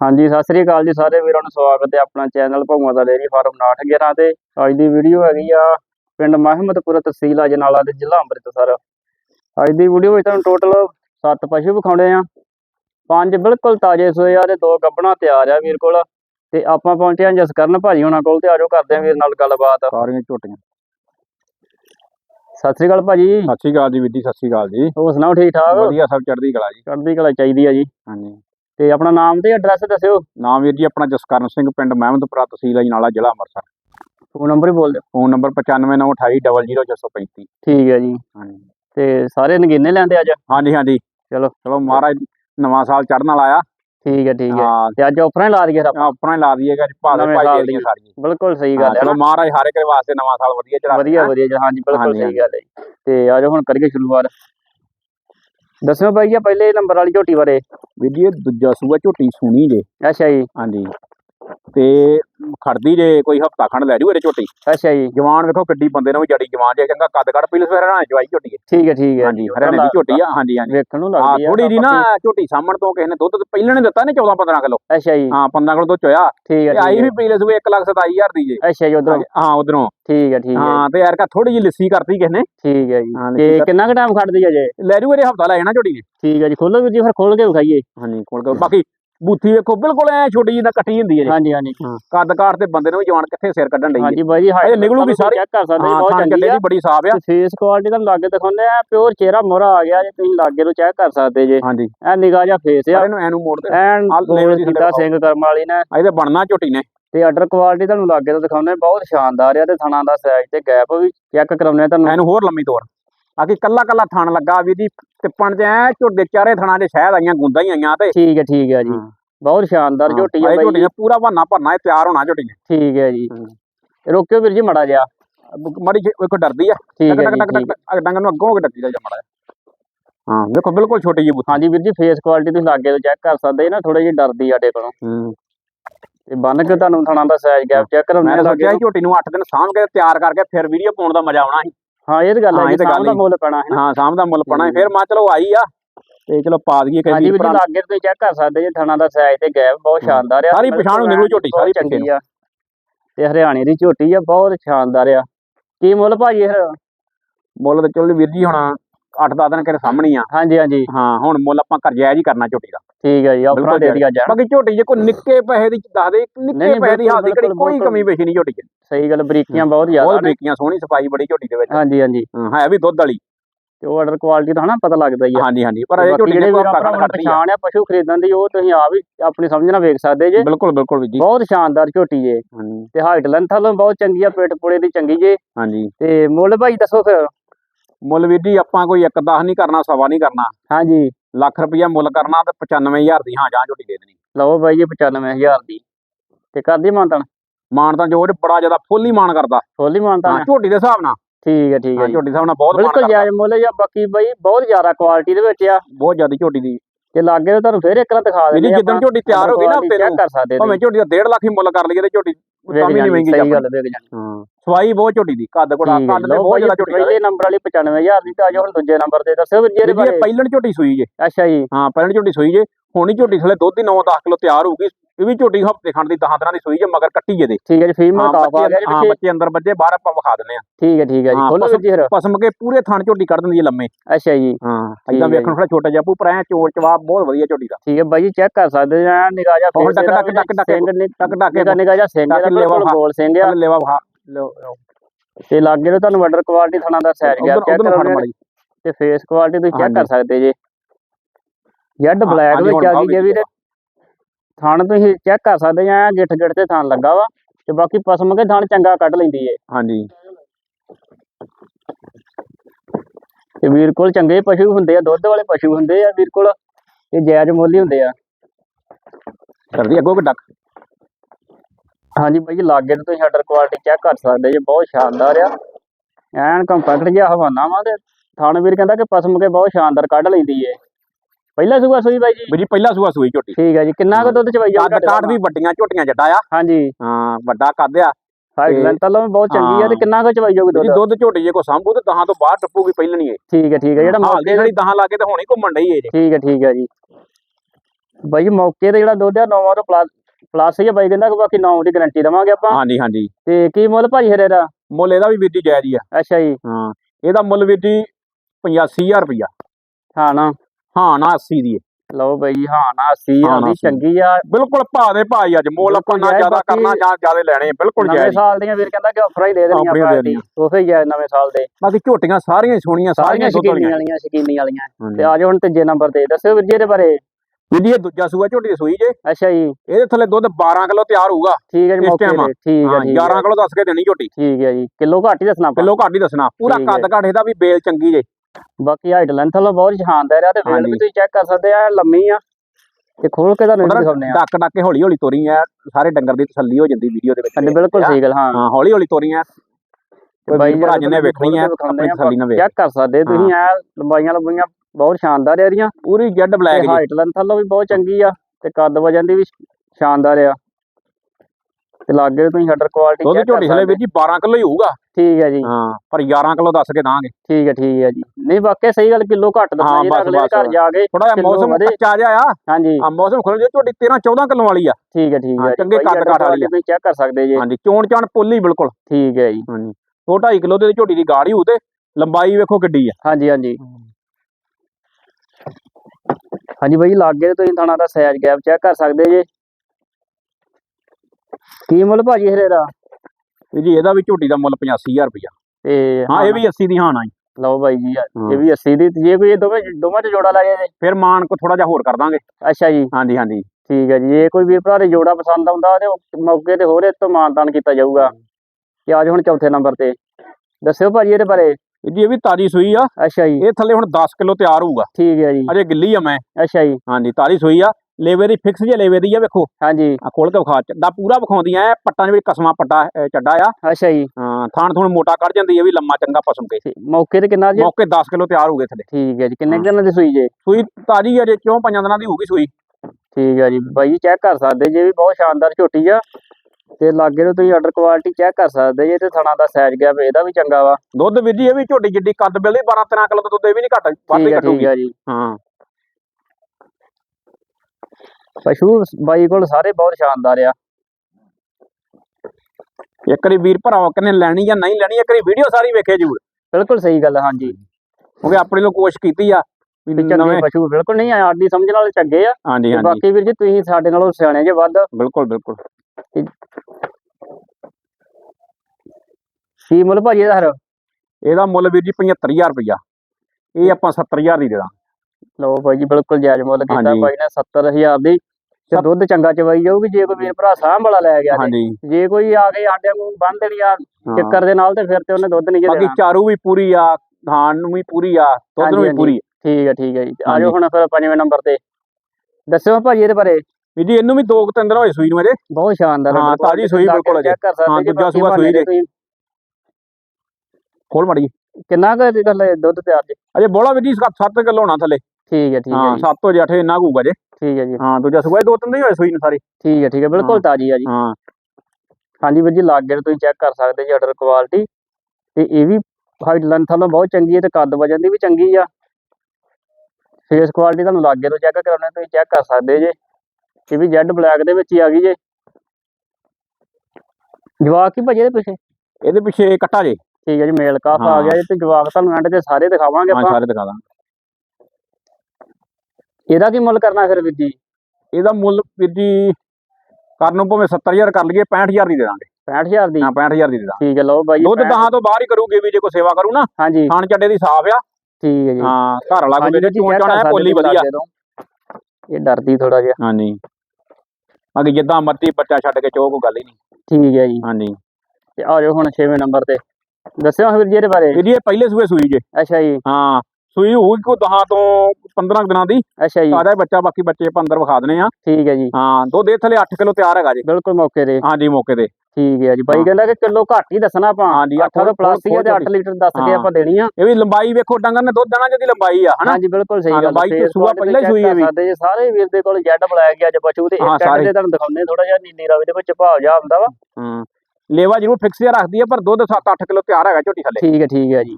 ਹਾਂਜੀ ਸਤਿ ਸ੍ਰੀ ਅਕਾਲ ਜੀ ਸਾਰੇ ਵੀਰਾਂ ਨੂੰ ਸਵਾਗਤ ਹੈ ਆਪਣਾ ਚੈਨਲ ਭਗਵਾਨ ਦਾ ਡੇਅਰੀ ਫਾਰਮ 911 ਤੇ। ਅੱਜ ਦੀ ਵੀਡੀਓ ਹੈਗੀ ਆ ਪਿੰਡ ਮਹਿਮਦਪੁਰ ਤਹਿਸੀਲ ਅਜਨਾਲਾ ਦੇ ਜ਼ਿਲ੍ਹਾ ਅੰਮ੍ਰਿਤਸਰ। ਅੱਜ ਦੀ ਵੀਡੀਓ ਵਿੱਚ ਤੁਹਾਨੂੰ ਟੋਟਲ 7 ਪਸ਼ੂ ਵਿਖਾਉਣੇ ਆ। ਪੰਜ ਬਿਲਕੁਲ ਤਾਜ਼ੇ ਸੋਏ ਆ ਤੇ ਦੋ ਗੱਬਣਾ ਤਿਆਰ ਆ ਵੀਰ ਕੋਲ। ਤੇ ਆਪਾਂ ਪਹੁੰਚੇ ਆ ਜਸਕਰਨ ਭਾਜੀ ਉਹਨਾਂ ਕੋਲ ਤੇ ਆਜੋ ਕਰਦੇ ਆ ਵੀਰ ਨਾਲ ਗੱਲਬਾਤ। ਸਾਰੀਆਂ ਝੋਟੀਆਂ। ਸਤਿ ਸ੍ਰੀ ਅਕਾਲ ਭਾਜੀ। ਸਤਿ ਸ਼੍ਰੀ ਅਕਾਲ ਜੀ ਜੀ ਸਤਿ ਸ਼੍ਰੀ ਅਕਾਲ ਜੀ। ਹੋਰ ਸੁਣਾਓ ਠੀਕ ਠਾਕ? ਵਧੀਆ ਸਭ ਚੜ੍ਹਦੀ ਕਲਾ ਜੀ। ਚੜ੍ਹਦੀ ਕਲਾ ਚਾਹੀਦੀ ਆ ਜੀ। ਹਾਂਜੀ। ਤੇ ਆਪਣਾ ਨਾਮ ਤੇ ਐਡਰੈਸ ਦੱਸਿਓ। ਨਾਮ ਵੀਰ ਜੀ ਆਪਣਾ ਜਸਕਰਨ ਸਿੰਘ ਪਿੰਡ ਮਹਿਮਦਪੁਰਾ ਤਹਿਸੀਲ ਅਜਨਾਲਾ ਜ਼ਿਲ੍ਹਾ ਅੰਮ੍ਰਿਤਸਰ। ਫੋਨ ਨੰਬਰ ਹੀ ਬੋਲ ਦਿਓ। ਫੋਨ ਨੰਬਰ 9598200635 ਠੀਕ ਹੈ ਜੀ। ਹਾਂਜੀ। ਤੇ ਸਾਰੇ ਨਗੀਨੇ ਲੈਂਦੇ ਅੱਜ? ਹਾਂਜੀ ਹਾਂਜੀ। ਚਲੋ। ਚਲੋ ਮਹਾਰਾਜ ਨਵਾਂ ਸਾਲ ਚੜ੍ਹਨ ਵਾਲਾ ਆ। ਠੀਕ ਹੈ ਠੀਕ ਹੈ। ਹਾਂ। ਤੇ ਅੱਜ ਆਫਰਾਂ ਹੀ ਲਾ ਦਈਏ ਆਪਾਂ। ਆਪਣਾ ਹੀ ਲਾ ਦਈਏਗਾ ਜੀ ਭਾਵੇਂ ਸਾਲ ਦੇ। ਸਾਰੀਆਂ। ਬਿਲਕੁਲ ਸਹੀ ਗੱਲ ਹੈ ਚਲੋ ਮਹਾਰਾਜ ਹਰ ਇੱਕ ਵਾਸਤੇ ਨਵਾਂ ਸਾਲ ਵਧੀਆ ਚੜਾ ਵਧੀਆ ਵਧੀਆ। ਹਾਂਜੀ ਬਿਲਕੁਲ ਸਹੀ ਗੱਲ ਹੈ। ਤੇ ਆਜੋ ਹੁਣ ਕਰੀਏ ਸ਼ੁਰੂਆਤ। ਦੱਸਿਓ ਬਾਈ ਜੀ ਪਹਿਲੇ ਨੰਬਰ ਵਾਲੀ ਝੋਟੀ ਬਾਰੇ। ਵੀਰ ਜੀ ਇਹ ਦੂਜਾ ਸੂਆ ਝੋਟੀ ਸੁਣੀ ਜੇ। ਅੱਛਾ ਜੀ। ਹਾਂਜੀ। ਤੇ ਖੜਦੀ ਜੇ ਕੋਈ ਹਫਤਾ ਖੰਡ ਲੈ ਜੂ ਇਹਦੇ ਝੋਟੀ ਅੱਛਾ ਜੀ। ਜਵਾਨ ਵੇਖੋ ਕਿੱਡੀ ਬੰਦੇ ਨੂੰ ਵੀ ਜੜੀ ਜਵਾਨ ਜੇ ਚੰਗਾ ਕੱਦ ਕੱਦ ਪਹਿਲੇ ਸਵੇਰੇ ਹਰਿਆਣਾ ਜਵਾਈ ਝੋਟੀ ਹੈ ਠੀਕ ਹੈ ਠੀਕ ਹੈ ਹਾਂਜੀ ਹਰਿਆਣੇ ਦੀ ਝੋਟੀ ਆ ਹਾਂਜੀ ਹਾਂਜੀ। ਵੇਖਣ ਨੂੰ ਲੱਗਦੀ ਆ ਥੋੜੀ ਜੀ ਨਾ ਝੋਟੀ ਸਾਹਮਣ ਤੋਂ ਕਿਸੇ ਨੇ ਦੁੱਧ ਪਹਿਲਾਂ ਨੇ ਦਿੱਤਾ ਨੇ 14 15 ਕਿਲੋ। ਅੱਛਾ ਜੀ। ਹਾਂ 15 ਕਿਲੋ ਦੁੱਧ ਚੋਇਆ। ਠੀਕ ਹੈ ਆਈ ਵੀ ਪੀਲੇ ਸੂਏ 1 ਲੱਖ 27000 ਦੀ ਜੇ। ਅੱਛਾ ਜੀ ਉਧਰੋਂ। ਹਾਂ ਉਧਰੋਂ। ਠੀਕ ਹੈ ਠੀਕ ਹੈ। ਹਾਂ ਤੇ ਯਾਰ ਕਾ ਥੋੜੀ ਜੀ ਲਿੱਸੀ ਕਰਤੀ ਕਿਸੇ ਨੇ। ਠੀਕ ਹੈ ਜੀ। ਤੇ ਕਿੰਨਾ ਕੁ ਟਾਈਮ ਖੜਦੀ ਹੈ ਜੇ? ਲੈ ਜੂ ਇਹਦੇ ਹਫਤਾ ਲੈ ਜਾਣਾ ਝੋਟੀ ਨੇ ਠੀਕ ਹੈ ਜੀ ਖੋਲੋ ਵੀਰ ਜੀ ਫਿਰ ਖੋਲ ਕੇ ਵਿਖਾਈਏ। ਹਾਂਜੀ ਕੋਲ ਕੋਲ ਬਾਕੀ ਬੂਥੀ ਵੇਖੋ ਬਿਲਕੁਲ ਐ ਛੋਟੀ ਜੀ ਨਾ ਕੱਟੀ ਹੁੰਦੀ ਹੈ ਜੀ। ਹਾਂਜੀ ਹਾਂਜੀ। ਕੱਦ ਕਾਠ ਤੇ ਬੰਦੇ ਨੂੰ ਵੀ ਜਵਾਨ ਕਿੱਥੇ ਸਿਰ ਕੱਢਣ ਹੈ। ਹਾਂਜੀ ਬਾਈ ਜੀ ਹਾਈਟ ਨਿਕਲੂਗੀ ਸਾਰੀ। ਚੈੱਕ ਕਰ ਸਕਦੇ ਹਾਂ ਬਹੁਤ ਚੰਗੀ ਦੀ ਬੜੀ ਸਾਫ਼ ਆ। ਫੇਸ ਕੁਆਲਿਟੀ ਤੁਹਾਨੂੰ ਲਾਗੇ ਦਿਖਾਉਂਦੇ ਆ ਪਿਓਰ ਚਿਹਰਾ ਮੋਹਰਾ ਆ ਗਿਆ ਜੇ ਤੁਸੀਂ ਲਾਗੇ ਤੋਂ ਚੈੱਕ ਕਰ ਸਕਦੇ ਜੇ। ਹਾਂਜੀ। ਐ ਨਿਗਾਹ ਜਿਹਾ ਫੇਸ ਆ। ਇਹਨੂੰ ਐਨੂੰ ਮੋੜ ਦੇ ਐਨ ਥੱਲੇ ਸਿੰਘ ਕਰਮ ਵਾਲੀ ਨੇ। ਇਹਦੇ ਬਣਨਾ ਝੋਟੀ ਨੇ। ਤੇ ਆਰਡਰ ਕੁਆਲਿਟੀ ਤੁਹਾਨੂੰ ਲਾਗੇ ਤੋਂ ਦਿਖਾਉਂਦੇ ਬਹੁਤ ਸ਼ਾਨਦਾਰ ਆ। ਤੇ ਥਣਾ ਦਾ ਸਾਈਜ਼ ਤੇ ਗੈਪ ਵੀ ਚੈੱਕ ਕਰਾਉਂਦੇ ਆ ਤੁਹਾਨੂੰ। ਐਨੂੰ ਹੋਰ ਲੰਮੀ ਤੋੜ ਬਾਕੀ ਕੱਲਾ ਕੱਲਾ ਥਣ ਲੱਗਾ ਵੀ ਦੀ ਟਿੱਪਣ ਚ ਐ ਝੋਟੇ ਚਾਰੇ ਥਣਾਂ ਚ ਸ਼ਹਿਦ ਆਈਆਂ ਗੁੰਦਾਂ ਹੀ ਆਈਆਂ ਤੇ ਠੀਕ ਹੈ ਠੀਕ ਹੈ ਜੀ। ਬਹੁਤ ਸ਼ਾਨਦਾਰ ਝੋਟੀ ਆ ਇਹ ਬਾਈ ਝੋਟੀ ਨੇ ਪੂਰਾ ਬਹਾਨਾ ਭਰਨਾ ਇਹ ਤਿਆਰ ਹੋਣਾ ਝੋਟੀ ਠੀਕ ਹੈ ਜੀ। ਰੋਕਿਓ ਵੀਰ ਜੀ ਮੜਾ ਜਿਹਾ। ਮੜੀ ਵੇਖੋ ਡਰਦੀ ਆ। ਠੀਕ ਟਕ ਹੈ ਟਕ ਜੀ ਟਕ। ਟਕ ਡੰਗ ਨੂੰ ਅੱਗੋਂ ਡਰਦੀ ਜਾ ਮੜਾ ਹਾਂ ਵੇਖੋ ਬਿਲਕੁਲ ਛੋਟੀ ਜੀ ਬੁੱਥੀ ਹਾਂਜੀ ਵੀਰ ਜੀ ਫੇਸ ਕੁਆਲਿਟੀ ਤੁਸੀਂ ਲਾਗੇ ਤੋਂ ਚੈੱਕ ਕਰ ਸਕਦੇ ਜੀ ਨਾ ਥੋੜੀ ਜਿਹੀ ਡਰਦੀ ਆਡੇ ਕੋਲੋਂ। ਹੂੰ। ਤੇ ਬੰਨ ਕੇ ਤੁਹਾਨੂੰ ਥਣਾ ਦਾ ਸਾਈਜ਼ ਗੈਪ ਚੈੱਕ ਕਰਾਉਂਦੇ ਮੈਂ ਆ ਸੋਚਿਆ ਲਾਗੇ ਸੀ ਝੋਟੀ ਨੂੰ 8 ਦਿਨ ਸਾਂਭ ਕੇ ਤਿਆਰ ਕਰਕੇ ਫਿਰ ਵੀਡੀਓ ਪਾਉਣ ਦਾ ਮਜ਼ਾ ਆਉਣਾ ਸੀ। ਹਾਂ ਇਹ ਤਾਂ ਗੱਲ ਹਾਂ, ਹੈ ਜੀ ਦਾ ਹੀ। ਮੁੱਲ ਪੈਣਾ ਹੈ ਹਾਂ ਸਾਂਭ ਦਾ ਮੁੱਲ ਪਣਾ ਸੀ। ਫਿਰ ਮਾ ਚਲੋ ਆਈ ਆ। ਤੇ ਚਲੋ ਪਾ ਦਈਏ ਹਾਂਜੀ ਕਈ ਵੀਰ ਜੀ ਲਾਗੇ ਤੋਂ ਚੈੱਕ ਕਰ ਸਕਦੇ ਜੀ ਥਣਾ ਦਾ ਸਾਈਜ਼ ਤੇ ਗੈਪ ਬਹੁਤ। ਸ਼ਾਨਦਾਰ ਆ ਸਾਰੀ ਪਛਾਣ ਹੁੰਦੀ ਕੋਈ ਝੋਟੀ, ਸਾਰੀ ਚੰਗੀ ਆ। ਤੇ ਹਰਿਆਣੇ ਦੀ ਝੋਟੀ ਆ ਬਹੁਤ ਸ਼ਾਨਦਾਰ ਆ। ਕੀ ਮੁੱਲ ਭਾਜੀ ਇਹ ਮੁੱਲ ਤੇ ਚਲੋ ਵੀਰ ਜੀ ਹੁਣ 8-10 ਦਿਨ ਕਿਹੜੇ ਸਾਹਮਣੇ ਆ। ਹਾਂਜੀ ਹਾਂਜੀ। ਹਾਂ ਹੁਣ ਮੁੱਲ ਆਪਾਂ ਕਰ ਜਾਇਜ਼ ਹੀ ਕਰਨਾ ਝੋਟੀ ਦਾ। ਠੀਕ ਹੈ ਜੀ ਆਫਰ ਦੇ ਦਿਆ ਜਾਣ। ਬਾਕੀ ਝੋਟੀ ਜੇ ਕੋਈ ਨਿੱਕੇ ਪੈਸੇ ਦੀ ਦੱਸ ਦੇ ਨਿੱਕੇ ਪੈਸੇ ਦੀ ਦੀ ਕਿਹੜੀ ਕੋਈ। ਕਮੀ ਪੇਸ਼ੀ ਨਹੀਂ ਝੋਟੀ 'ਚ। ਸਹੀ ਗੱਲ ਬਰੀਕੀਆਂ ਬਹੁਤ ਬਹੁਤ ਜ਼ਿਆਦਾ ਨੇ। ਬਰੀਕੀਆਂ ਸੋਹਣੀ ਸਫ਼ਾਈ ਬੜੀ ਝੋਟੀ ਦੇ ਵਿੱਚ। ਹਾਂਜੀ ਹਾਂਜੀ। ਹਾਂ, ਵੀ ਦੁੱਧ ਵਾਲੀ। ਤੇ ਉਹ ਆਰਡਰ ਕੁਆਲਿਟੀ ਦਾ ਹਨਾ ਪਤਾ ਲੱਗਦਾ ਹੀ ਹਾਂਜੀ ਹਾਂਜੀ ਪਰ ਇਹ ਝੋਟੀ ਕਰਦੀ ਆ। ਪਛਾਣ ਆ ਪਸ਼ੂ ਖਰੀਦਣ ਦੀ ਉਹ ਤੁਸੀਂ ਆਪ ਹੀ ਆਪਣੀ ਸਮਝ ਨਾਲ ਵੇਖ ਸਕਦੇ ਜੇ। ਬਿਲਕੁਲ ਬਿਲਕੁਲ ਜੀ। ਬਹੁਤ ਸ਼ਾਨਦਾਰ ਝੋਟੀ ਜੇ ਤੇ ਹਾਈਟ ਲੈਂਥ ਬਹੁਤ ਚੰਗੀ ਆ ਪੇਟ ਪੁੜੇ ਦੀ ਚੰਗੀ ਜੇ। ਹਾਂਜੀ। ਤੇ ਮੁੱਲ ਭਾਈ ਦੱਸੋ ਫਿਰ। ਮੁੱਲ ਵੀਰ ਜੀ ਆਪਾਂ ਕੋਈ 1 10 ਨਹੀਂ ਕਰਨਾ ਸਵਾ ਨਹੀਂ ਕਰਨਾ। ਹਾਂਜੀ। ਲੱਖ ਰੁਪਈਆ ਮੁੱਲ ਕਰਨਾ ਤੇ 95000 ਦੀ ਹਾਂ ਜਾਂ ਝੋਟੀ ਦੇ ਦੇਣੀ। ਲਓ ਬਾਈ ਜੀ 95000 ਦੀ। ਤੇ ਕਰਦੀ ਮਾਨਤਨ? ਮਾਨ ਤਾਂ ਜੋ ਇਹ ਬੜਾ ਜ਼ਿਆਦਾ ਫੁੱਲ ਮਾਨ ਕਰਦਾ। ਫੋਲੀ ਮਾਨਤਨ ਝੋਟੀ ਦੇ ਹਿਸਾਬ ਨਾਲ। ਠੀਕ ਹੈ ਠੀਕ ਹੈ ਝੋਟੀ ਦੇ ਹਿਸਾਬ ਨਾਲ ਬਹੁਤ ਬਿਲਕੁਲ ਜਾਇਜ਼ ਮੁੱਲ ਜਾਂ ਬਾਕੀ ਬਾਈ ਬਹੁਤ ਜ਼ਿਆਦਾ ਕੁਆਲਿਟੀ ਦੇ ਵਿੱਚ ਆ। ਬਹੁਤ ਜ਼ਿਆਦਾ ਝੋਟੀ ਦੀ। ਤੇ ਲਾਗੇ ਤੋਂ ਤੁਹਾਨੂੰ ਫੇਰ ਇੱਕ ਵਾਰ ਦਿਖਾ ਜੀ ਦਿੰਦੇ ਜਿੱਦਣ ਝੋਟੀ ਤਿਆਰ ਹੋ ਗਈ ਨਾ ਹਫ਼ਤੇ ਨੂੰ। ਕਰ ਸਕਦੇ ਭਾਵੇਂ ਝੋਟੀ ਦਾ 1.5 ਲੱਖ ਹੀ ਮੁੱਲ ਕਰ ਲਈਏ ਤੇ ਝੋਟੀ ਤਾਂ ਵੀ ਨਹੀਂ ਮਹਿੰਗੀ ਸਹੀ ਜਾਪਦੀ ਗੱਲ ਵੇਖ ਜਾਣੀ। ਹਾਂ ਸਵਾਈ ਬਹੁਤ ਝੋਟੀ ਦੀ ਕੱਦ ਕੋੜਾ ਕੱਦ ਤੇ ਬਹੁਤ ਜ਼ਿਆਦਾ ਝੋਟੀ ਦਾ। ਪਹਿਲੇ ਨੰਬਰ ਵਾਲੀ 95000 ਦੀ ਤਾਂ ਜੋ ਹੁਣ ਦੂਜੇ ਨੰਬਰ ਤੇ ਦੱਸਿਓ ਵੀਰ ਜੀ ਇਹਦੇ ਬਾਰੇ। ਪਹਿਲਣ ਝੋਟੀ ਸੂਈ ਜੇ। ਅੱਛਾ ਜੀ। ਹਾਂ ਪਹਿਲਣ ਝੋਟੀ ਸੂਈ ਜੇ। ਹੁਣੀ ਝੋਟੀ ਥਲੇ ਦੁੱਧ ਦੀ 9-10 ਕਿਲੋ ਤਿਆਰ ਹੋਊਗੀ ਇਹ ਵੀ ਝੋਟੀ ਹਫ਼ਤੇ ਖੰਡ ਦੀ 10 ਦਿਨਾਂ ਦੀ ਸੂਈ ਜੇ ਮਗਰ ਕੱਟੀ ਜੇ ਦੇ। ਠੀਕ ਹੈ ਜੀ ਫੀਮੇਲ ਕਾਫ ਆ ਗਿਆ ਜੀ ਹਾਂ ਬੱਚੇ ਅੰਦਰ ਵੱਜੇ ਬਾਹਰ ਆਪਾਂ ਵਿਖਾ ਦਿੰਦੇ ਆ। ਠੀਕ ਹੈ ਠੀਕ ਹੈ ਜੀ ਖੋਲੋ ਜੀ ਫਿਰ। ਪਸਮ ਕੇ ਪੂਰੇ ਥਣ ਝੋਟੀ ਕੱਢ ਦਿੰਦੀ ਹੈ ਲੰਮੇ। ਅੱਛਾ ਜੀ। ਹਾਂ ਇਦਾਂ ਵੇਖਣ ਥੋੜਾ ਛੋਟਾ ਜਿਹਾ ਪਰ ਐ ਚੋਰ ਚਵਾਬ ਬਹੁਤ ਵਧੀਆ ਝੋਟੀ ਦਾ। ਠੀਕ ਹੈ ਬਾਈ ਜੀ ਚੈੱਕ ਕਰ ਸਕਦੇ ਆ ਨਿਗਾਹ ਜਾ ਟਕ ਟਕ ਟਕ ਟਕ ਸਿੰਘ ਨੇ ਟਕ ਟਕ ਨਿਗਾਹ ਜਾ ਸਿੰਘ ਦਾ। ਗੋਲ ਸਿੰਘ ਆ। ਲੇਵਾ ਲਓ ਤੇ ਲਾਗੇ ਤੋਂ ਤੁਹਾਨੂੰ ਆਰਡਰ ਕੁਆਲਿਟੀ ਥਣਾ ਦਾ ਸਾਈਜ਼ ਗਿਆ ਚੈੱਕ ਕਰੋ ਤੇ ਫੇਸ ਕੁਆਲਿਟੀ ਤੁਸੀਂ ਚੈੱਕ। ਕਰ ਸਕਦੇ ਜੇ। ਜੈਡ ਬਲੈਕ ਵਿੱਚ ਆ ਗਈ ਜੇ ਵੀਰੇ। ਥਣ ਤੁਸੀਂ ਚੈੱਕ ਕਰ ਸਕਦੇ ਆ ਗਿੱਠ ਗਿੱਠ ਤੇ ਥਣ ਲੱਗਾ ਵਾ ਤੇ ਬਾਕੀ ਪਸਮ ਕੇ ਥਣ ਚੰਗਾ ਕੱਢ ਲੈਂਦੀ ਏ। ਹਾਂਜੀ। ਤੇ ਵੀਰ ਕੋਲ ਚੰਗੇ ਪਸ਼ੂ ਹੁੰਦੇ ਆ ਦੁੱਧ ਵਾਲੇ ਪਸ਼ੂ ਹੁੰਦੇ ਆ ਵੀਰ ਕੋਲ ਤੇ ਜਾਇਜ਼ ਮੁੱਲ ਹੁੰਦੇ ਆ। ਕਰਦੀ ਅੱਗੋਂ ਕਿ ਡੱਕ? ਹਾਂਜੀ ਬਾਈ ਜੀ ਲਾਗੇ ਤੋਂ ਤੁਸੀਂ ਆਰਡਰ ਕੁਆਲਿਟੀ ਚੈੱਕ ਕਰ ਸਕਦੇ ਜੇ ਬਹੁਤ ਸ਼ਾਨਦਾਰ ਆ। ਐਨ ਕੰਪੈਕਟ ਜਿਹਾ ਹਵਾਨਾ ਵਾ ਤੇ ਥਣ ਵੀਰ ਕਹਿੰਦਾ ਕਿ ਪਸਮ ਕੇ ਬਹੁਤ ਸ਼ਾਨਦਾਰ ਕੱਢ ਲੈਂਦੀ ਏ। ਪਹਿਲਾ ਸੂਆ ਸੂਈ ਬਾਈ ਜੀ? ਵੀ ਜੀ ਪਹਿਲਾ ਸੂਆ ਸੂਈ ਝੋਟੀ। ਠੀਕ ਹੈ ਜੀ ਕਿੰਨਾ ਕੁ ਦੁੱਧ ਚਵਾਈ ਕੱਦ ਕਾਠ ਵੀ ਵੱਡੀਆਂ ਝੋਟੀਆਂ ਜੱਡਾ ਆ ਹਾਂਜੀ। ਹਾਂ ਵੱਡਾ ਕੱਦ ਆ। ਵੱਲੋਂ ਵੀ ਬਹੁਤ ਚੰਗੀ ਆ ਤੇ। ਕਿੰਨਾ ਕੁ ਚਵਾਈ ਜਾਊਗੀ ਜੀ ਦੁੱਧ? ਦੁੱਧ ਝੋਟੀ ਜੇ ਕੋ ਸਾਂਭੂ ਤੇ ਦਹਾਂ ਤੋਂ ਬਾਹਰ ਟੱਪੂਗੀ ਪਹਿਲਾਂ ਨਹੀਂ ਇਹ। ਠੀਕ ਹੈ ਠੀਕ ਹੈ ਜਿਹੜਾ ਮੌਕੇ ਜਿਹੜੀ ਦਹਾਂ ਲਾ ਕੇ ਤੇ ਹੁਣੀ ਘੁੰਮਣ ਡਈ ਏ ਠੀਕ ਹੈ ਠੀਕ ਹੈ ਜੀ। ਬਾਈ ਮੌਕੇ ਤੇ ਜਿਹੜਾ ਦੁੱਧ ਆ 9 ਤੋਂ ਪਲੱਸ ਪਲੱਸ ਹੀ ਆ ਬਾਈ ਕਹਿੰਦਾ ਕਿ ਬਾਕੀ 9 ਦੀ ਗਾਰੰਟੀ ਦਵਾਂਗੇ ਆਪਾਂ। ਹਾਂਜੀ ਹਾਂਜੀ। ਤੇ ਕੀ ਮੁੱਲ ਭਾਜੀ ਹਰੇ ਦਾ ਮੁੱਲ ਇਹਦਾ ਵੀ ਜੀ ਜਾਇਜ਼ ਹੀ ਆ। ਅੱਛਾ ਜੀ। ਹਾਂ ਇਹਦਾ ਮੁੱਲ ਜੀ 85000 ਰੁਪਇਆ ਹਾਂ ਨਾ। ਹਾਂ ਨਾ 80 ਦੀ ਹੈ ਲਓ ਬਾਈ ਹਾਂ ਨਾ 80 ਹਾਂ ਆ ਨਾ ਦੀ 80 ਚੰਗੀ ਆ। ਬਿਲਕੁਲ ਭਾਅ ਦੇ ਹੀ ਅੱਜ ਮੁੱਲ ਆਪਾਂ ਨਾ ਬਿਲਕੁਲ ਜ਼ਿਆਦਾ ਕਰਨਾ ਜਾਂ ਜ਼ਿਆਦਾ ਲੈਣੇ ਆ, ਬਿਲਕੁਲ ਨਵੇਂ ਜਾਇਜ਼। ਸਾਲ ਦੀਆਂ ਵੀਰ ਕਹਿੰਦਾ ਕਿ ਆਫਰਾਂ ਹੀ ਦੇ ਦੇਣੀਆਂ ਆਫਰਾਂ ਹੀ ਦੇ ਪਾਰਟੀ। ਹੀ ਆ ਨਵੇਂ ਸਾਲ ਦੇ। ਬਾਕੀ ਝੋਟੀਆਂ ਸਾਰੀਆਂ ਹੀ ਸੋਹਣੀਆਂ ਸਾਰੀਆਂ ਸਾਰੀਆਂ ਦੁੱਧ ਸ਼ਕੀਨੀ ਵਾਲੀਆਂ। ਵਾਲੀਆਂ ਸ਼ਕੀਨੀ ਵਾਲੀਆਂ। ਹਾਂਜੀ। ਤੇ ਆ ਜਾਓ ਹੁਣ ਤੀਜੇ ਨੰਬਰ ਤੇ ਦੱਸਿਓ ਵੀਰ ਜੀ ਇਹਦੇ ਬਾਰੇ। ਵੀਰ ਜੀ ਇਹ ਦੂਜਾ ਸੂਆ ਝੋਟੀ ਦੀ ਸੂਈ ਜੇ। ਅੱਛਾ ਜੀ। ਇਹਦੇ ਥੱਲੇ ਦੁੱਧ 12 ਕਿਲੋ ਤਿਆਰ ਹੋਊਗਾ। ਠੀਕ ਹੈ ਜੀ ਇਸ ਮੌਕੇ time ਆ। ਤੇ ਠੀਕ ਹੈ ਹਾਂ ਠੀਕ 11 ਹੈ ਕਿਲੋ ਦੱਸ ਕੇ ਦੇਣੀ ਝੋਟੀ। ਠੀਕ ਹੈ ਜੀ। ਕਿਲੋ ਘੱਟ ਹੀ ਦੱਸਣਾ ਆਪਾਂ। ਕਿਲੋ ਘੱਟ ਹੀ ਦੱਸਣਾ। ਪੂਰਾ ਠੀਕ ਹੈ। ਕੱਦ ਘੱਟ ਇਹਦਾ ਵੀ ਬੇਲ ਚੰਗੀ ਜੇ। ਬਾਕੀ ਹਾਈਟ ਲੈਂਥ ਵਾਲਾ ਬਹੁਤ ਸ਼ਾਨਦਾਰ ਆ ਤੇ ਵੇਲ। ਵੀ ਤੁਸੀਂ ਚੈੱਕ ਕਰ ਸਕਦੇ ਆ ਲੰਮੀ ਆ ਤੇ ਖੋਲ ਕੇ ਤੁਹਾਨੂੰ ਦਿਖਾਉਂਦੇ ਆ। ਡੱਕ ਡੱਕ ਕੇ ਹੌਲੀ ਹੌਲੀ ਤੋਰੀ ਆ ਸਾਰੇ ਡੰਗਰ ਦੀ ਤਸੱਲੀ ਹੋ ਜਾਂਦੀ ਵੀਡੀਓ ਦੇ ਵਿੱਚ। ਬਿਲਕੁਲ ਸਹੀ ਗੱਲ ਹਾਂ। ਹਾਂ ਹੌਲੀ ਹੌਲੀ ਤੋਰੀ ਆ। ਤੇ ਬਾਈ ਭਰਾ ਤੁਸੀਂ ਵੇਖਣੀ ਆ ਆਪਣੀ ਆ, ਤਸੱਲੀ ਨਾਲ ਵੇਖ। ਚੈੱਕ ਕਰ ਸਕਦੇ ਤੁਸੀਂ ਐ ਲੰਬਾਈਆਂ ਲੰਬਾਈਆਂ ਬਹੁਤ ਸ਼ਾਨਦਾਰ ਆ ਇਹਦੀਆਂ। ਪੂਰੀ ਜੈਡ ਬਲੈਕ ਜੀ। ਹਾਈਟ ਲੈਂਥ ਵਾਲਾ ਵੀ ਬਹੁਤ ਚੰਗੀ ਆ ਤੇ ਕੱਦ ਵਜਨ ਦੀ ਵੀ ਸ਼ਾਨਦਾਰ ਆ। ਤੇ ਲਾਗੇ ਤੁਸੀਂ ਸ਼ਟਰ ਕੁਆਲਿਟੀ ਦੁੱਧ ਝੋਟੀ ਸਕਦੇ। ਵੀਰ ਜੀ 12 ਕਿਲੋ ਹੀ ਹੋਊਗਾ। ਠੀਕ ਹੈ ਜੀ। ਹਾਂ ਪਰ 11 ਕਿਲੋ ਦੱਸ ਕੇ ਦਾਂਗੇ। ਠੀਕ ਹੈ ਠੀਕ ਹੈ ਜੀ। ਨਹੀਂ ਵਾਕਿਆ ਸਹੀ ਗੱਲ ਕਿਲੋ ਘੱਟ ਹਾਂ, ਬਸ, ਅਗਲੇ। ਘਰ ਜਾ ਕੇ ਥੋੜਾ ਜਿਹਾ ਮੌਸਮ। ਕੱਚਾ ਜਿਹਾ ਆ। ਹਾਂਜੀ। ਆ ਮੌਸਮ ਖੁੱਲ ਜੇ ਝੋਟੀ 13 14 ਕਿਲੋ ਵਾਲੀ ਆ। ਠੀਕ ਹੈ ਠੀਕ ਹਾਂ, ਹੈ। ਚੰਗੇ ਕੱਦ ਕਾਠ ਵਾਲੀ। ਤੁਸੀਂ ਚੈੱਕ ਕਰ ਸਕਦੇ ਜੀ। ਹਾਂਜੀ ਚੋਣ ਚਾਣ ਪੋਲੀ ਬਿਲਕੁਲ। ਠੀਕ ਹੈ ਜੀ। ਹਾਂਜੀ। 2.5 ਕਿਲੋ ਦੇ ਝੋਟੀ ਦੀ ਗਾੜੀ ਹੋਊ ਤੇ ਲੰਬਾਈ ਵੇਖੋ ਕਿੱਡੀ ਆ। ਹਾਂਜੀ ਹਾਂਜੀ। ਹਾਂਜੀ ਬਾਈ ਲਾਗੇ ਤੁਸੀਂ ਥਾਣਾ ਦਾ ਸਾਈਜ਼ ਗੈਪ ਚੈੱਕ ਕਰ ਸਕਦੇ ਜੇ। ਕੀ ਮੁੱਲ ਭਾਜੀ ਹਰੇ ਦਾ? ਇਹ ਜੀ ਇਹਦਾ ਵੀ ਝੋਟੀ ਦਾ ਮੁੱਲ 85000 ਰੁਪਇਆ। ਤੇ ਹਾਂ ਇਹ ਵੀ 80 ਦੀ ਹਾਣਾ ਹੀ ਲਓ ਬਾਈ ਜੀ। ਇਹ ਵੀ 80 ਦੀ ਜੇ ਕੋਈ ਇਹ ਦੋਵੇਂ ਦੋਵਾਂ ਚ ਜੋੜਾ ਲੈ ਜਾਏ ਫਿਰ ਮਾਨ ਕੋ ਥੋੜਾ ਜਿਹਾ ਹੋਰ ਕਰ ਦਾਂਗੇ। ਅੱਛਾ ਜੀ। ਹਾਂਜੀ ਹਾਂਜੀ। ਠੀਕ ਹੈ ਜੀ ਜੇ ਕੋਈ ਵੀਰ ਭਰਾ ਦੇ ਜੋੜਾ ਪਸੰਦ ਆਉਂਦਾ ਤੇ ਉਹ ਮੌਕੇ ਤੇ ਹੋਰ ਇਹ ਤੋਂ ਮਾਨਤਾਨ ਕੀਤਾ ਜਾਊਗਾ। ਤੇ ਆਜ ਹੁਣ ਚੌਥੇ ਨੰਬਰ ਤੇ। ਦੱਸਿਓ ਭਾਜੀ ਇਹਦੇ ਬਾਰੇ। ਇਹ ਜੀ ਇਹ ਵੀ ਤਾਜੀ ਸੂਈ ਆ। ਅੱਛਾ ਜੀ। ਇਹ ਥੱਲੇ ਹੁਣ 10 ਕਿਲੋ ਤਿਆਰ ਹੋਊਗਾ। ਠੀਕ ਹੈ ਜੀ। ਅਜੇ ਗਿੱਲੀ ਆ ਮੈਂ। ਅੱਛਾ ਜੀ। ਹਾਂਜੀ ਤਾਜੀ ਸੂਈ ਆ। ਲੇਵੇ ਦੀ ਫਿਕਸ ਜੇ ਲੇਵੇ ਦੀ ਆ ਵੇਖੋ। ਹਾਂਜੀ। ਆ ਖੋਲ ਕੇ ਵਿਖਾ ਚੱਡਾ ਪੂਰਾ ਵਿਖਾਉਂਦੀਆਂ ਐ ਪੱਟਾਂ ਦੇ ਵਿੱਚ ਕਸਮਾ ਪੱਟਾ ਚੱਡਾ ਆ। ਅੱਛਾ ਜੀ। ਹਾਂ ਥਾਣ ਥੂਣ ਮੋਟਾ ਕੱਢ ਜਾਂਦੀ ਹੈ ਵੀ ਲੰਮਾ ਚੰਗਾ ਪਸਮ ਕੇ। ਠੀਕ। ਮੌਕੇ ਤੇ ਕਿੰਨਾ ਜੀ? ਮੌਕੇ 10 ਕਿਲੋ ਤਿਆਰ ਹੋਊਗੇ ਥੱਲੇ ਠੀਕ ਹੈ ਜੀ ਕਿੰਨੇ ਹਾਂ। ਕੁ ਦਿਨਾਂ ਦੀ ਸੂਈ ਜੇ? ਸੂਈ ਤਾਜੀ ਅਜੇ ਕਿਉਂ ਪੰਜਾਂ ਦਿਨਾਂ ਦੀ ਹੋਊਗੀ ਸੂਈ। ਠੀਕ ਹੈ ਜੀ ਬਾਈ ਜੀ ਚੈੱਕ ਕਰ ਸਕਦੇ ਜੇ ਵੀ ਬਹੁਤ ਸ਼ਾਨਦਾਰ ਝੋਟੀ ਆ। ਤੇ ਲਾਗੇ ਨੂੰ ਤੁਸੀਂ ਆਰਡਰ ਕੁਆਲਿਟੀ ਚੈੱਕ ਕਰ ਸਕਦੇ ਜੇ ਤੇ ਥਣਾ ਦਾ ਸਾਈਜ਼ ਗੈਪ ਇਹਦਾ ਵੀ ਚੰਗਾ ਵਾ। ਦੁੱਧ ਵੀਰ ਜੀ ਇਹ ਵੀ ਝੋਟੀ ਜਿੱਡੀ ਕੱਦ ਬਿਲਦੀ 12 13 ਕਿਲੋ ਦਾ ਦੁੱਧ ਇਹ ਵੀ ਨਹੀਂ ਘੱਟ ਵੱਧ ਠੀਕ ਹੀ ਹੈ ਠੀਕ ਘਟੂਗੀ। ਹੈ ਜੀ। ਹਾਂ। ਪਸ਼ੂ ਬਾਈ ਕੋਲ ਸਾਰੇ ਬਹੁਤ ਸ਼ਾਨਦਾਰ ਆ। ਇੱਕ ਵਾਰੀ ਵੀਰ ਭਰਾ ਕਹਿੰਦੇ ਲੈਣੀ ਜਾਂ ਨਹੀਂ ਲੈਣੀ ਇੱਕ ਵਾਰੀ ਵੀਡੀਓ ਸਾਰੀ ਵੇਖੇ ਜਰੂਰ। ਬਿਲਕੁਲ ਸਹੀ ਗੱਲ ਹਾਂਜੀ। ਕਿਉਂਕਿ ਆਪਣੇ ਲੋਕ ਕੋਸ਼ਿਸ਼ ਕੀਤੀ ਆ ਨਵੇਂ ਪਸ਼ੂ ਬਿਲਕੁਲ ਨਹੀਂ ਆ ਆਡੀ ਸਮਝ ਨਾਲ ਚੰਗੇ ਆ। ਹਾਂਜੀ ਹਾਂਜੀ। ਬਾਕੀ ਵੀਰ ਜੀ ਤੁਸੀਂ ਸਾਡੇ ਨਾਲੋਂ ਸਿਆਣੇ ਜੇ ਵੱਧ। ਬਿਲਕੁਲ ਬਿਲਕੁਲ। ਕੀ ਮੁੱਲ ਭਾਜੀ ਇਹਦਾ ਹਰ। ਇਹਦਾ ਮੁੱਲ ਵੀਰ ਜੀ 75000 ਰੁਪਇਆ ਇਹ ਆਪਾਂ 70000 ਦੀ ਦੇ ਦਾਂ। ਲਓ ਬਾਈ ਜੀ ਬਿਲਕੁਲ ਜਾਇਜ਼ ਮੁੱਲ ਕੀਤਾ। ਬਾਈ ਨੇ 70000 ਦੀ। ਤੇ ਦੁੱਧ ਚੰਗਾ ਚਵਾਈ ਜਾਊਗੀ ਜੇ ਕੋਈ ਵੀਰ ਭਰਾ ਸਾਂਭ ਵਾਲਾ ਲੈ ਗਿਆ ਤੇ। ਜੇ ਕੋਈ ਆ ਕੇ ਆਂਡਿਆਂ ਨੂੰ ਬੰਨ ਦੇਣੀ ਆ। ਚੱਕਰ ਦੇ ਨਾਲ ਤੇ ਫਿਰ ਤੇ ਉਹਨੇ ਦੁੱਧ ਨਹੀਂ ਜੇ ਬਾਕੀ ਚਾਰੂ ਵੀ ਪੂਰੀ ਆ ਧਾਨ ਨੂੰ ਵੀ ਪੂਰੀ ਆ ਦੁੱਧ ਨੂੰ ਵੀ ਪੂਰੀ ਆ। ਠੀਕ ਹੈ ਠੀਕ ਜੀ। ਆ ਹਾਂਜੀ। ਜਾਓ ਹੁਣ ਫਿਰ ਪੰਜਵੇਂ ਨੰਬਰ ਤੇ। ਦੱਸਿਓ ਭਾਜੀ ਇਹਦੇ ਬਾਰੇ। ਵੀਰ ਜੀ ਇਹਨੂੰ ਵੀ ਦੋ ਕੁ ਤਿੰਨ ਦਿਨ ਹੋਏ ਸੂਈ ਨੂੰ ਅਜੇ ਬਹੁਤ ਸ਼ਾਨਦਾਰ ਹਾਂ, ਤਾਜ਼ੀ ਸੂਈ ਬਿਲਕੁਲ ਅਜੇ। ਹਾਂ, ਜੀ, ਦੂਜਾ ਸੂਆ ਸੂਈ ਦੇ। ਖੋਲ ਮੜੀ ਕਿੰਨਾ ਕੁ ਗੱਲ ਦੁੱਧ ਤਿਆਰ ਜੀ ਅਜੇ ਬੋਲਾ ਵੀਰ ਜੀ 7 ਕਿਲੋ ਹੋਣਾ ਥੱਲੇ। ਠੀਕ ਹੈ ਠੀਕ ਹੈ ਹਾਂ ਜੀ। 7 ਤੋਂ 8 ਇੰਨਾ ਕੁ ਹੋਊਗਾ ਜੇ। ਠੀਕ ਹੈ ਜੀ। ਹਾਂ ਦੂਜਾ ਸੂਆ ਇਹ ਦੋ ਤਿੰਨ ਦਿਨ ਹੀ ਹੋਏ ਸੂਈ ਨੂੰ ਸਾਰੀ। ਠੀਕ ਹੈ ਠੀਕ ਹੈ ਬਿਲਕੁਲ। ਤਾਜ਼ੀ ਆ ਜੀ। ਹਾਂ। ਹਾਂਜੀ ਵੀਰ ਜੀ ਲਾਗੇ ਤੋਂ ਤੁਸੀਂ ਚੈੱਕ ਕਰ ਸਕਦੇ ਜੀ ਆਰਡਰ ਕੁਆਲਿਟੀ ਤੇ ਇਹ ਵੀ ਹਾਈਟ ਲੈਂਥ ਵਾਲਾ ਬਹੁਤ ਚੰਗੀ ਹੈ ਤੇ ਕੱਦ ਵਜਨ ਦੀ ਵੀ ਚੰਗੀ ਆ। ਫੇਸ ਕੁਆਲਿਟੀ ਤੁਹਾਨੂੰ ਲਾਗੇ ਤੋਂ ਚੈੱਕ ਕਰਾਉਣੇ ਤੁਸੀਂ ਚੈੱਕ ਕਰ ਸਕਦੇ ਜੇ। ਇਹ ਵੀ ਜੈਡ ਬਲੈਕ ਦੇ ਵਿੱਚ ਹੀ ਆ ਗਈ ਜੇ। ਜਵਾਕ ਕੀ ਭਾਜੀ ਇਹਦੇ ਪਿੱਛੇ? ਇਹਦੇ ਪਿੱਛੇ ਕੱਟਾ ਜੇ। ਠੀਕ ਹੈ ਜੀ ਮੇਲ ਕਾਫ ਆ। ਗਿਆ ਜੀ ਤੇ ਜਵਾਕ ਤੁਹਾਨੂੰ ਐਂਡ ਤੇ ਸਾਰੇ ਦਿਖਾਵਾਂਗੇ ਹਾਂ ਆਪਾਂ। ਸਾਰੇ ਦਿਖਾ ਦਾਂ ਇਹਦਾ ਕੀ ਮੁੱਲ ਕਰਨਾ ਫਿਰ ਵੀਰ ਜੀ? ਇਹਦਾ ਮੁੱਲ ਵੀਰ ਜੀ ਕਰਨ ਨੂੰ ਭਾਵੇਂ 70000 ਕਰ ਲਈਏ 65000 ਦੀ ਦੇ ਦਾਂਗੇ। 65000 ਦੀ? ਹਾਂ 65000 ਦੀ ਦੇ ਦਾਂਗੇ। ਠੀਕ ਹੈ ਲਓ ਬਾਈ ਦੁੱਧ ਦਹਾਂ ਤੋਂ ਬਾਹਰ ਹੀ ਕਰੂਗੀ ਵੀ ਜੇ ਕੋਈ ਸੇਵਾ ਕਰੂ ਨਾ। ਹਾਂਜੀ। ਖਾਣ ਚੱਡੇ ਦੀ ਸਾਫ਼ ਆ। ਠੀਕ ਹੈ ਜੀ। ਹਾਂ ਘਰ ਵਾਲਾ ਕੋਈ ਚੋਣ ਚਾਣਾ ਜੀ ਵਧੀਆ। ਇਹ ਡਰਦੀ ਥੋੜਾ ਜਿਹਾ। ਹਾਂਜੀ। ਬਾਕੀ ਜਿੱਦਾਂ ਮਰਜ਼ੀ ਬੱਚਾ ਛੱਡ ਕੇ ਚੋ ਕੋਈ ਗੱਲ ਹੀ ਨਹੀਂ। ਠੀਕ ਹੈ ਜੀ। ਹਾਂਜੀ। ਤੇ ਆ ਜਾਓ ਹੁਣ 6ਵੇਂ ਨੰਬਰ ਤੇ। ਦੱਸਿਓ ਵੀਰ ਜੀ ਇਹਦੇ ਬਾਰੇ। ਵੀਰ ਜੀ ਇਹ ਪਹਿਲੇ ਸੂਏ ਸੂਈ ਜੇ। ਅੱਛਾ ਜੀ। ਹਾਂ। ਸੂਈ ਹੋਊਗੀ ਕੋਈ ਦਹਾਂ ਤੋਂ 15 ਕੁ ਦਿਨਾਂ ਦੀ। ਅੱਛਾ ਜੀ। ਸਾਰਾ ਬੱਚਾ ਬਾਕੀ ਬੱਚੇ ਆਪਾਂ ਅੰਦਰ ਵਿਖਾ ਦਨੇ ਆ ਠੀਕ ਹੈ ਜੀ। ਹਾਂ ਦੁੱਧ ਇਹ ਥੱਲੇ 8 ਕਿਲੋ ਤਿਆਰ ਹੈਗਾ ਜੀ। ਬਿਲਕੁਲ ਮੌਕੇ ਤੇ। ਹਾਂਜੀ ਮੌਕੇ ਤੇ। ਠੀਕ ਹੈ ਜੀ। ਬਾਈ ਹਾਂ। ਕਹਿੰਦਾ ਕਿ ਕਿਲੋ ਘੱਟ ਹੀ ਦੱਸਣਾ ਆਪਾਂ। ਹਾਂਜੀ, 8 ਤੋਂ ਪਲੱਸ ਹੀ ਤੇ ਖੋਲ 8 ਲੀਟਰ ਦੱਸ ਕੇ ਹਾਂ। ਆਪਾਂ ਦੇਣੀ ਆ। ਇਹ ਵੀ ਲੰਬਾਈ ਵੇਖੋ ਡੰਗਰ ਨੇ ਦੁੱਧ ਦੇਣਾ ਜਿਹਦੀ ਲੰਬਾਈ ਆ ਹਨਾ? ਹਾਂਜੀ ਬਿਲਕੁਲ ਸਹੀ ਹਾਂ, ਗੱਲ ਬਾਈ ਤੇ ਸੂਆ ਪਹਿਲਾਂ ਹੀ ਸੂਈ ਹੈ ਵੀ। ਸਕਦੇ ਜੀ ਸਾਰੇ ਵੀਰ ਦੇ ਕੋਲ ਜੈਡ ਬਲੈਕ ਗਿਆ ਅੱਜ ਪਸ਼ੂ ਤੇ। ਹਾਂ, ਇੱਕ ਸਾਰੇ। ਦੇ ਤੁਹਾਨੂੰ ਦਿਖਾਉਂਦੇ ਥੋੜਾ ਜਿਹਾ ਨੀਲੀ ਰਵੀ ਦੇ ਵਿੱਚ ਭਾਵ ਜਾ ਹੁੰਦਾ ਵਾ। ਹਾਂ। ਲੇਵਾ ਜ਼ਰੂਰ ਫਿਕਸ ਜਿਹਾ ਰੱਖਦੀ ਹੈ ਪਰ ਦੁੱਧ 7-8 ਕਿਲੋ ਤਿਆਰ ਹੈਗਾ ਝੋਟੀ ਥੱਲੇ। ਠੀਕ ਹੈ ਠੀਕ ਹੈ ਜੀ।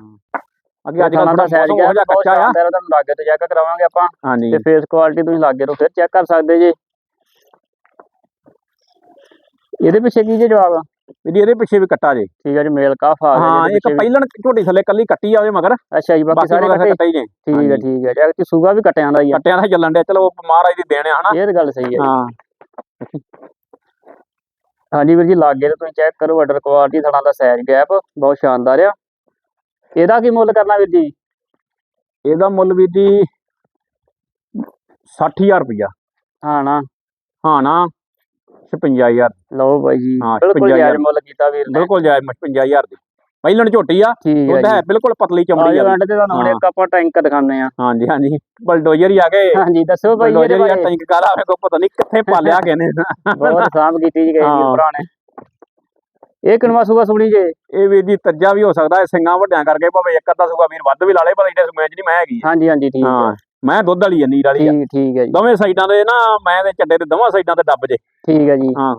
ਅੱਗੇ ਅੱਜ ਕੱਲ੍ਹ ਥੋੜਾ ਸਾਈਜ਼ ਮੌਸਮ ਗਿਆ। ਬਹੁਤ ਕੱਚਾ ਆ। ਸ਼ਾਨਦਾਰ ਤੁਹਾਨੂੰ ਲਾਗੇ ਤੋਂ ਚੈੱਕ ਕਰਾਵਾਂਗੇ ਆਪਾਂ। ਹਾਂਜੀ। ਤੇ ਫੇਸ ਕੁਆਲਿਟੀ ਤੁਸੀਂ ਲਾਗੇ ਤੋਂ ਫਿਰ ਚੈੱਕ ਕਰ ਸਕਦੇ ਜੇ। ਇਹਦੇ ਪਿੱਛੇ ਕੀ ਜੇ ਜਵਾਬ? ਆ ਵੀਰ ਇਹਦੇ ਪਿੱਛੇ ਵੀ ਕੱਟਾ ਜੇ। ਠੀਕ ਹੈ ਜੀ ਮੇਲ ਕਾਫ ਆ ਗਿਆ ਹਾਂ ਇਹਦੇ ਇੱਕ ਪਿੱਛੇ ਵੀ। ਪਹਿਲਣ ਝੋਟੀ ਥੱਲੇ ਕੱਲੀ ਕੱਟੀ ਆ ਉਹਦੇ ਮਗਰ। ਅੱਛਾ ਜੀ ਬਾਕੀ ਬਾਕੀ ਸਾਰੇ ਕੱਟੇ। ਕੱਟੇ ਹੀ ਜੇ। ਠੀਕ ਹੈ ਹਾਂਜੀ। ਠੀਕ ਹੈ ਜੀ ਕਿ ਸੂਗਾ ਵੀ ਕੱਟਿਆਂ ਦਾ ਹੀ ਆ। ਕੱਟਿਆਂ ਦਾ ਚੱਲਣ ਡਿਆ। ਚਲੋ ਮਹਾਰਾਜ ਦੀ ਦੇਣ ਆ ਹਨਾ। ਇਹ ਤਾਂ ਗੱਲ ਸਹੀ ਹੈ ਹਾਂ। ਹਾਂਜੀ ਵੀਰ ਜੀ ਲਾਗੇ ਤੋਂ ਤੁਸੀਂ ਚੈੱਕ ਕਰੋ ਆਰਡਰ ਕੁਆਲਿਟੀ ਥਣਾ ਦਾ ਸਾਈਜ਼ ਗੈਪ ਬਹੁਤ ਸ਼ਾਨਦਾਰ ਆ। ਇਹਦਾ ਕੀ ਮੁੱਲ ਕਰਨਾ ਵੀਰ ਜੀ? ਇਹਦਾ ਮੁੱਲ ਵੀਰ ਜੀ 60000 ਰੁਪਇਆ ਹਾਂ ਨਾ। ਹਾਂ ਨਾ 56000 ਲਓ ਬਾਈ ਜੀ ਬਿਲਕੁਲ 56,000 ਜਾਇਜ਼ ਮੁੱਲ ਕੀਤਾ ਵੀਰ ਨੇ। ਬਿਲਕੁਲ ਜਾਇਜ਼ 55000 ਦੀ। ਪਹਿਲਣ ਝੋਟੀ ਆ ਠੀਕ ਹੈ ਬਿਲਕੁਲ ਪਤਲੀ ਚਮੜੀ ਆ ਐਂਡ ਤੇ ਤੁਹਾਨੂੰ ਹੁਣ ਆਪਾਂ ਟੈਂਕ ਦਿਖਾਉਂਦੇ ਆ ਹਾਂਜੀ ਹਾਂਜੀ। ਬਲਡੋਜ਼ਰ ਹੀ ਆ ਗਏ। ਹਾਂਜੀ ਦੱਸੋ ਬਾਈ ਇਹਦੇ ਬਾਰੇ। ਟੈਂਕ ਕਾਲਾ ਮੇਰੇ ਕੋ ਪਤਾ ਨਹੀਂ ਕਿੱਥੇ ਪਾਲਿਆ ਗਏ ਨੇ ਬਹੁਤ ਸਾਂਭ ਕੀਤੀ ਜੀ ਗਈ ਨੇ। ਇਹ ਕਿਨਵਾ ਸੂਗਾ ਸੁਣੀ ਜੇ? ਇਹ ਵੀਰ ਜੀ ਤੱਜਾ ਵੀ ਹੋ ਸਕਦਾ ਹੈ ਸਿੰਘਾਂ ਵੱਡਿਆਂ ਕਰਕੇ ਭਾਵੇਂ ਇੱਕ ਅੱਧਾ ਸੁਗਾ ਵੀਰ ਵੱਧ ਵੀ ਲਾ ਲੇ ਪਰ ਇਹਦੇ ਸਮੇਂ ਨਹੀਂ ਮੈਂ ਹੈਗੀ। ਹਾਂਜੀ ਹਾਂਜੀ ਠੀਕ ਹੈ ਹਾਂ ਮੈਂ ਦੁੱਧ ਵਾਲੀ ਆ ਨੀਰ ਵਾਲੀ ਠੀਕ ਠੀਕ ਹੈ ਜੀ। ਦੋਵੇਂ ਸਾਈਡਾਂ ਦੇ ਨਾ ਮੈਂ ਦੇ ਚੱਡੇ ਤੇ ਦੋਵਾਂ ਸਾਈਡਾਂ ਤੇ ਡੱਬ ਜੇ। ਠੀਕ ਹੈ ਜੀ। ਹਾਂ।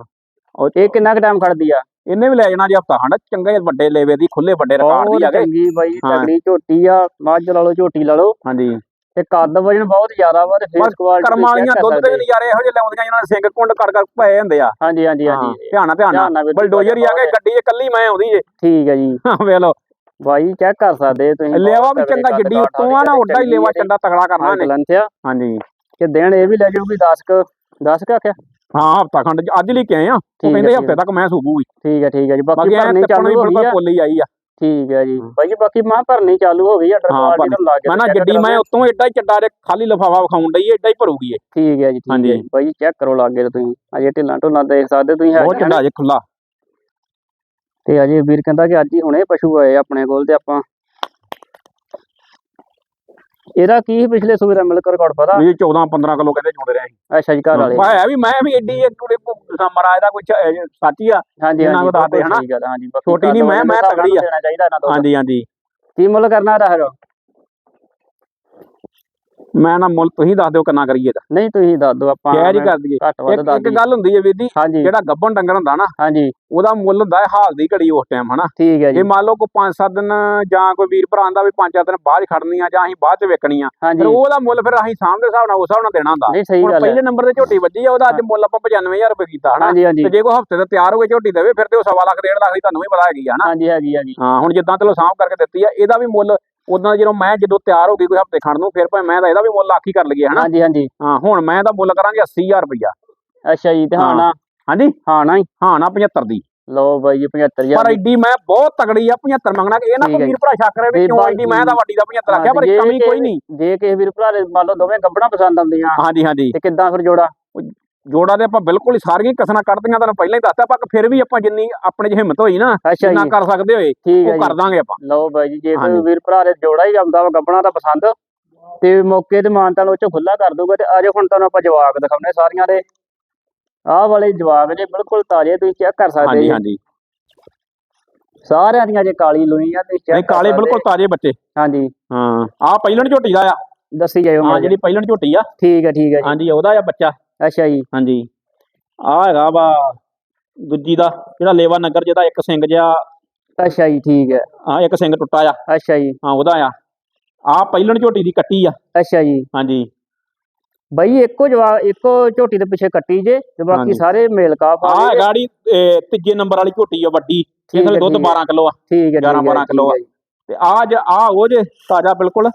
ਇਹ ਕਿੰਨਾ ਕੁ ਟਾਈਮ ਖੜਦੀ ਆ? ਇਹਨੇ ਵੀ ਲੈ ਜਾਣਾ ਜੇ ਹਫਤਾ ਖੰਡ ਚੰਗੇ ਵੱਡੇ ਲੇਵੇ ਦੀ ਖੁੱਲੇ ਵੱਡੇ ਰਿਕਾਰਡ ਦੀ ਆ ਗਏ ਚੰਗੀ ਬਾਈ ਹਾਂ। ਤਗੜੀ ਝੋਟੀ ਆ ਮੱਝ ਲਾ ਲਓ ਝੋਟੀ ਲਾ ਲਓ। ਹਾਂਜੀ। ਤੇ ਕੱਦ ਵਜਨ ਬਹੁਤ ਜ਼ਿਆਦਾ ਵਾ ਤੇ ਫੇਸ ਕੁਆਲਿਟੀ ਕਰਮ ਵਾਲੀਆਂ ਦੁੱਧ ਦੇ ਨਜ਼ਾਰੇ ਇਹੋ ਜਿਹੇ ਲਾਉਂਦੀਆਂ ਜਿਹਨਾਂ ਦੇ ਸਿੰਘ ਕੁੰਡ ਕੜ ਕੜ ਪਏ ਹੁੰਦੇ ਆ। ਹਾਂਜੀ ਹਾਂਜੀ ਹਾਂਜੀ। ਧਿਆਨ ਧਿਆਨ ਬਲਡੋਜ਼ਰ ਹੀ ਆ ਬਹੁਤ ਗੱਡੀ 'ਚ ਕੱਲੀ ਮੈਂ ਆਉਂਦੀ ਜੇ ਠੀਕ ਹੈ ਜੀ। ਵੇਖ ਲਓ। ਬਾਈ ਚੈੱਕ ਕਰ ਸਕਦੇ ਤੁਸੀਂ। ਲੇਵਾ ਵੀ ਚੰਗਾ ਜਿੱਡੀ ਉੱਤੋਂ ਆ ਨਾ ਉੱਡਾ ਹੀ ਲੇਵਾ ਚੰਡਾ ਤਗੜਾ ਕਰਨਾ ਨੇ ਲੰਥਿਆ ਹਾਂਜੀ। ਕਿ ਦਿਨ ਇਹ ਵੀ ਲੈ ਜਾਊਗੀ 10 ਕ 10 ਕ ਆਖਿਆ ਹਾਂ ਹਫਤਾ ਖੰਡ ਅੱਜ ਲਈ ਕੇ ਆਏ ਆ। ਉਹ ਕਹਿੰਦੇ ਹਫ਼ਤੇ ਤੱਕ ਮੈਂ ਸੂਬੂਗੀ ਠੀਕ ਹੈ ਠੀਕ ਹੈ ਜੀ। ਬਾਕੀ ਭਰਨੀ ਚਾਲੂ ਹੋ ਗਈ ਆ। ਠੀਕ ਹੈ ਜੀ। ਜੀ ਬਾਕੀ ਮਾਂ ਭਰਨੀ ਚਾਲੂ ਹੋ ਗਈ ਆ ਹਾਂ, ਕੁਆਲਿਟੀ ਨੂੰ ਲਾ ਕੇ ਮੈਂ ਨਾ ਜਿੱਡੀ ਮੈਂ। ਉੱਤੋਂ ਏਡਾ ਹੀ ਚੱਡਾ ਦੇ ਖਾਲੀ ਲਫਾਫਾ ਵਿਖਾਉਣ ਡਈ ਏਡਾ ਹੀ ਭਰੂਗੀ ਇਹ। ਠੀਕ ਹੈ ਜੀ ਹਾਂਜੀ। ਜੀ। ਚੈੱਕ ਕਰੋ ਲਾਗੇ ਤੋਂ ਤੁਸੀਂ। ਅਜੇ ਢਿੱਲਾਂ ਢੁੱਲਾਂ ਦੇਖ ਸਕਦੇ ਤੁਸੀਂ ਬਹੁਤ। ਚੱਡਾ ਜੇ ਖੁੱਲਾ ਤੇ ਅਜੇ ਵੀਰ ਕਹਿੰਦਾ ਕਿ ਅੱਜ ਹੀ ਹੁਣੇ ਪਸ਼ੂ ਆਏ ਆਪਣੇ ਕੋਲ ਤੇ ਆਪਾਂ ਇਹਦਾ ਕੀ ਸੀ ਪਿਛਲੇ ਸੂਬੇ ਦਾ ਮਿਲਕ ਰਿਕਾਰਡ ਪਤਾ? ਵੀ 14 15 ਕਿਲੋ ਕਹਿੰਦੇ ਚੁੰਦੇ ਰਹੇ ਅੱਛਾ ਜੀ ਘਰ ਵਾਲੇ। ਮੈਂ ਵੀ ਮੈਂ ਵੀ ਏਡੀ ਇੱਕ ਕੁੜੇ ਮਹਾਰਾਜ ਦਾ ਕੁਛ ਸਾਚੀ ਆ। ਹਾਂਜੀ ਹਾਂਜੀ ਨੂੰ ਦੱਸਦੇ ਹਨਾ। ਛੋਟੀ ਨੀ ਕੱਦ ਮੈਂ- ਮੈਂ ਤਗੜੀ ਆ। ਹਾਂਜੀ ਹਾਂਜੀ। ਕੀ ਮੁੱਲ ਕਰਨਾ ਇਹਦਾ ਫਿਰ ਮੈਂ ਨਾ ਮੁੱਲ ਤੁਸੀਂ ਦੱਸ ਦਿਓ ਕਿੰਨਾ ਕਰੀਏ ਤਾਂ ਨਹੀਂ ਤੁਸੀਂ ਦੱਸ ਦਿਓ ਆਪਾਂ ਕਹਿ ਹੀ ਕਰ ਦਈਏ। ਘੱਟ ਵੱਧ ਇੱਕ ਦੱਸ ਇੱਕ ਦਈਏ। ਗੱਲ ਹੁੰਦੀ ਹੈ ਵੀਰ ਜੀ ਹਾਂਜੀ। ਜਿਹੜਾ ਗੱਬਨ ਡੰਗਰ ਹੁੰਦਾ ਨਾ ਹਾਂਜੀ। ਉਹਦਾ ਮੁੱਲ ਹੁੰਦਾ ਹੈ ਹਾਲ ਦੀ ਘੜੀ ਉਸ ਟਾਈਮ ਹਨਾ? ਠੀਕ ਹੈ ਜੇ। ਜੀ ਮੰਨ ਲਓ ਕੋਈ 5-7 ਦਿਨ ਜਾਂ ਕੋਈ ਵੀਰ ਭਰਾ ਦਾ ਵੀ 5-4 ਦਿਨ ਬਾਅਦ ਖੜਨੀ ਆ ਜਾਂ ਅਸੀਂ ਬਾਅਦ ਚ ਵੇਚਣੀ ਆ ਹਾਂਜੀ ਉਹਦਾ ਮੁੱਲ ਫਿਰ ਅਸੀਂ ਸਾਹਮਣੇ ਹਿਸਾਬ ਨਾਲ ਉਸ ਹਿਸਾਬ ਨਾਲ ਦੇਣਾ ਹੁੰਦਾ। ਨਹੀਂ ਸਹੀ ਹੁਣ ਗੱਲ ਹੈ। ਪਹਿਲੇ ਨੰਬਰ ਤੇ ਝੋਟੀ ਵੱਜੀ ਆ ਉਹਦਾ ਅੱਜ ਮੁੱਲ ਆਪਾਂ 95000 ਰੁਪਏ ਕੀਤਾ ਹਨਾ? ਹਾਂਜੀ ਹਾਂਜੀ। ਤੇ ਜੇ ਕੋਈ ਹਫ਼ਤੇ ਤੇ ਤਿਆਰ ਹੋ ਕੇ ਝੋਟੀ ਦੇਵੇ ਫਿਰ ਤੇ ਉਹ ਸਵਾ ਲੱਖ ਡੇਢ ਲੱਖ ਦੀ ਤੁਹਾਨੂੰ ਵੀ ਪਤਾ ਹੈਗੀ ਆ ਹਨਾ? ਹਾਂਜੀ ਹੈਗੀ ਹੈਗੀ ਹਾਂ ਹੁਣ ਜਿੱਦਾਂ ਚਲੋ ਸਾਂਭ ਕਰਕੇ ਦਿੱਤੀ ਆ ਇਹਦਾ ਵੀ ਮੁੱਲ ਉਦਾਂ ਜਦੋਂ ਮੈਂ ਜਦੋਂ ਤਿਆਰ ਹੋ ਗਈ ਕੋਈ ਹਫ਼ਤੇ ਖੜਨ ਨੂੰ ਫਿਰ ਭਾਵੇਂ ਮੈਂ ਤਾਂ ਇਹਦਾ ਵੀ ਮੁੱਲ ਆਖੀ ਕਰ ਲਈਏ ਹਨਾ? ਹਾਂਜੀ ਹਾਂਜੀ। ਹਾਂ ਹੁਣ ਮੈਂ ਤਾਂ ਮੁੱਲ ਕਰਾਂਗੇ 80000 ਰੁਪਇਆ ਅੱਛਾ ਜੀ ਤੇ ਹਾਂ। ਨਾ? ਹਾਂਜੀ? ਹਾਂ ਨਾ ਹੀ ਨਾ 75 ਦੀ। ਲਓ ਬਾਈ ਜੀ 75000 ਪਰ ਐਡੀ ਮੈਂ ਬਹੁਤ ਤਗੜੀ ਆ 75 ਮੰਗਣਾ ਇਹ ਨਾ ਠੀਕ ਕੋਈ ਵੀਰ ਭਰਾ ਸ਼ੱਕ ਰਹੇ ਵੀ ਕਿਉਂ ਐਡੀ ਮੈਂ ਤਾਂ ਵੱਡੀ ਦਾ 75 ਰੱਖਿਆ ਪਰ ਕਮੀ ਕਿ- ਕੋਈ ਨਹੀਂ। ਜੇ ਕਿਸੇ ਵੀਰ ਭਰਾ ਦੇ ਮੰਨ ਲਓ ਦੋਵੇਂ ਗੱਬਣਾ ਪਸੰਦ ਆਉਂਦੀਆਂ। ਹਾਂਜੀ ਹਾਂਜੀ। ਤੇ ਕਿੱਦਾਂ ਫਿਰ ਜੋੜਾ? ਜੋੜਾ ਤੇ ਆਪਾਂ ਬਿਲਕੁਲ ਹੀ ਸਾਰੀਆਂ ਕਸਣਾ ਕੱਢਦੀਆਂ ਤੁਹਾਨੂੰ ਪਹਿਲਾਂ ਹੀ ਦੱਸਤਾ ਪਰ ਫਿਰ ਵੀ ਆਪਾਂ ਜਿੰਨੀ ਆਪਣੇ 'ਚ ਹਿੰਮਤ ਹੋਈ ਨਾ ਜਿੰਨਾ ਜੀ। ਕਰ ਸਕਦੇ ਹੋਏ ਉਹ ਜੀ। ਕਰ ਦਾਂਗੇ ਆਪਾਂ। ਲਓ ਬਾਈ ਜੀ ਜੇ ਕੋਈ। ਵੀਰ ਭਰਾ ਦੇ ਜੋੜਾ ਹੀ ਆਉਂਦਾ ਵਾ ਗੱਬਣਾ ਦਾ ਪਸੰਦ ਤੇ ਮੌਕੇ ਤੇ ਮਾਨਤਾ ਨੂੰ ਉਹ 'ਚੋਂ ਖੁੱਲਾ ਕਰ ਦੂਗਾ ਤੇ ਆਜੋ ਹੁਣ ਤੁਹਾਨੂੰ ਆਪਾਂ ਜਵਾਬ ਦਿਖਾਉਣੇ ਸਾਰੀਆਂ ਦੇ। ਆਹ ਵਾਲੇ ਜਵਾਬ ਨੇ ਬਿਲਕੁਲ ਤਾਜ਼ੇ ਤੁਸੀਂ ਚੈੱਕ ਕਰ ਸਕਦੇ ਹਾਂਜੀ ਜੀ। ਹਾਂਜੀ। ਸਾਰਿਆਂ ਦੀਆਂ ਜੇ ਕਾਲੀ ਲੋਈ ਆ ਨਹੀਂ ਚੈੱਕ ਕਾਲੇ ਬਿਲਕੁਲ ਤਾਜ਼ੇ ਬੱਚੇ। ਹਾਂਜੀ। ਹਾਂ ਆਹ ਪਹਿਲਣ ਝੋਟੀ ਦਾ ਆ। ਦੱਸੀ ਜਾਇਓ ਹਾਂ ਜਿਹੜੀ ਪਹਿਲਣ ਝੋਟੀ ਆ। ਠੀਕ ਹੈ ਠੀਕ ਜੀ। ਹਾਂਜੀ ਉਹਦਾ ਆ ਬੱਚਾ। ਅੱਛਾ ਜੀ। ਹਾਂਜੀ। ਆ ਹੈਗਾ ਵਾ ਦੂਜੀ ਦਾ ਜਿਹੜਾ ਲੇਵਾ ਨਗਰ ਜਿਹਦਾ ਇੱਕ ਸਿੰਘ ਜਿਹਾ। ਅੱਛਾ ਜੀ ਠੀਕ ਹੈ। ਆ ਇੱਕ ਸਿੰਘ ਟੁੱਟਾ ਆ। ਅੱਛਾ ਜੀ। ਹਾਂ ਉਹਦਾ ਆ। ਆ ਪਹਿਲਣ ਝੋਟੀ ਦੀ ਕੱਟੀ ਆ। ਅੱਛਾ ਜੀ। ਹਾਂਜੀ। ਬਈ ਇੱਕੋ ਜਵਾਬ ਇੱਕੋ ਝੋਟੀ ਦੇ ਪਿੱਛੇ ਕੱਟੀ ਜੇ ਤੇ ਬਾਕੀ। ਸਾਰੇ ਮੇਲ ਕਾਫ ਆ ਗਾੜੀ ਤੀਜੇ ਨੰਬਰ ਵਾਲੀ ਝੋਟੀ ਆ ਵੱਡੀ। ਇਸ ਹੈ, ਵੇਲੇ ਦੁੱਧ ਠੀਕ ਹੈ। 12 ਕਿਲੋ ਆ। ਠੀਕ ਹੈ 11 ਠੀਕ ਹੈ, 12 ਕਿਲੋ ਆ। ਹੈ। ਤੇ ਆ ਜ ਆ ਉਹ ਜੇ ਤਾਜ਼ਾ ਬਿਲਕੁਲ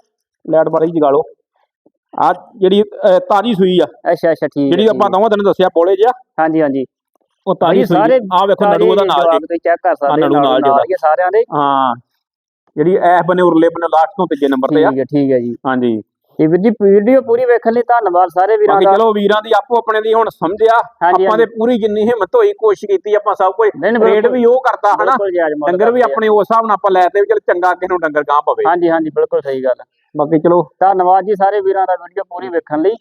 ਲੈਟ ਬਾਰੀ ਜਗਾ ਲਓ ਆ ਜਿਹੜੀ ਅਹ, ਤਾਜ਼ੀ ਸੂਈ ਆ। ਅੱਛਾ ਅੱਛਾ ਠੀਕ ਜਿਹੜੀ ਆਪਾਂ। ਦੋਵਾਂ ਦਿਨ ਦੱਸਿਆ ਪੋਲੇ ਜਿਹਾ ਹਾਂਜੀ ਹਾਂਜੀ। ਉਹ ਤਾਜ਼ੀ ਸੂਈ ਸਾਰੇ ਆ ਵੇਖੋ ਨੜੂ ਉਹਦਾ ਨਾਲ ਜੀ ਤੁਸੀਂ ਚੈੱਕ ਕਰ ਸਕਦੇ ਸਾਰਿਆਂ ਦੇ। ਹਾਂ। ਜਿਹੜੀ ਐ ਬਨੇ ਉਰਲੇ ਬਨੇ ਲਾਸਟ ਤੋਂ ਤੀਜੇ ਨੰਬਰ ਤੇ ਆ। ਠੀਕ ਹੈ ਠੀਕ ਹੈ ਜੀ। ਹਾਂਜੀ। ਤੇ ਵੀਰ ਜੀ ਵੀਡੀਓ ਪੂਰੀ ਵੇਖਣ ਲਈ ਧੰਨਵਾਦ ਸਾਰੇ ਵੀਰਾਂ ਬਾਕੀ ਦਾ। ਚਲੋ ਵੀਰਾਂ ਦੀ ਆਪੋ ਆਪਣੇ ਦੀ ਹੁਣ ਸਮਝਿਆ। ਹਾਂਜੀ ਆਪਾਂ ਦੇ ਪੂਰੀ ਜਿੰਨੀ ਹਿੰਮਤ ਹੋਈ ਕੋਸ਼ਿਸ਼ ਕੀਤੀ ਆਪਾਂ ਸਭ ਕੁਝ ਨਹੀਂ, ਨਹੀਂ, ਰੇਟ ਬਿਲਕੁਲ- ਵੀ ਉਹ ਕਰਦਾ ਹਨਾ? ਡੰਗਰ ਵੀ। ਆਪਣੇ ਉਸ ਹਿਸਾਬ ਨਾਲ ਆਪਾਂ ਲੈ ਤੇ ਵੀ ਚਲ ਚੰਗਾ ਕਿਸੇ ਨੂੰ ਡੰਗਰ ਗਾਂ ਪਵੇ। ਹਾਂਜੀ ਹਾਂਜੀ ਬਿਲਕੁਲ ਸਹੀ ਗੱਲ ਹੈ। ਬਾਕੀ ਚਲੋ ਧੰਨਵਾਦ ਜੀ ਸਾਰੇ ਵੀਰਾਂ ਦਾ ਵੀਡੀਓ ਪੂਰੀ ਵੇਖਣ ਲਈ।